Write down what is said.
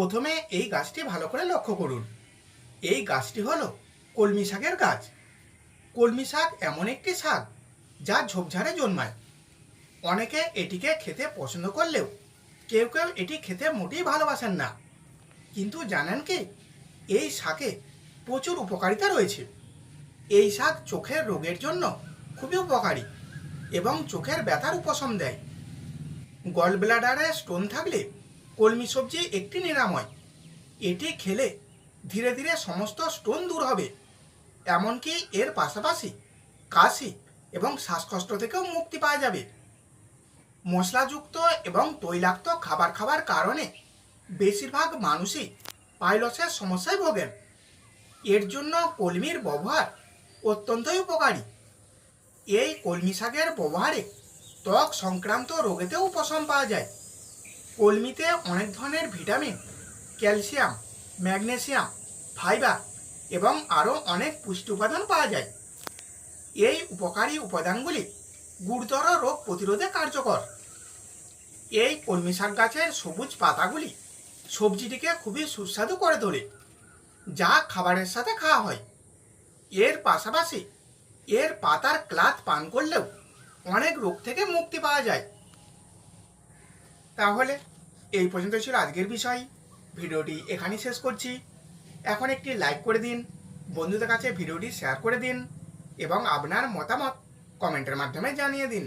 প্রথমে এই গাছটি ভালো করে লক্ষ্য করুন। এই গাছটি হলো কলমি শাকের গাছ। কলমি শাক এমন একটি শাক যা ঝোপঝাড়ে জন্মায়। অনেকে এটিকে খেতে পছন্দ করলেও কেউ কেউ এটি খেতে মোটেই ভালোবাসেন না। কিন্তু জানেন কি? এই শাকে প্রচুর উপকারিতা রয়েছে। এই শাক চোখের রোগের জন্য খুবই উপকারী এবং চোখের ব্যথার উপশম দেয়। গল ব্লাডারে স্টোন থাকলে কলমি সবজি একটি নিরাময়। এটি খেলে ধীরে ধীরে সমস্ত স্টোন দূর হবে। এমনকি এর পাশাপাশি কাশি এবং শ্বাসকষ্ট থেকেও মুক্তি পাওয়া যাবে। মশলাযুক্ত এবং তৈলাক্ত খাবার খাবার কারণে বেশিরভাগ মানুষই পাইলসের সমস্যায় ভোগেন। এর জন্য কলমির ব্যবহার অত্যন্তই উপকারী। এই কলমি শাকের ব্যবহারে ত্বক সংক্রান্ত রোগেতেও উপশম পাওয়া যায়। কলমিতে অনেক ধরনের ভিটামিন, ক্যালসিয়াম, ম্যাগনেসিয়াম, ফাইবার এবং আরও অনেক পুষ্টি উপাদান পাওয়া যায়। এই উপকারী উপাদানগুলি গুরুতর রোগ প্রতিরোধে কার্যকর। এই কলমি শাক গাছের সবুজ পাতাগুলি সবজিটিকে খুবই সুস্বাদু করে তোলে, যা খাবারের সাথে খাওয়া হয়। এর পাশাপাশি এর পাতার ক্লাত পান করলেও অনেক রোগ থেকে মুক্তি পাওয়া যায়। তাহলে এই পর্যন্ত ছিল আজকের বিষয়। ভিডিওটি এখানেই শেষ করছি। এখন একটি লাইক করে দিন, বন্ধুদের কাছে ভিডিওটি শেয়ার করে দিন এবং আপনার মতামত কমেন্টের মাধ্যমে জানিয়ে দিন।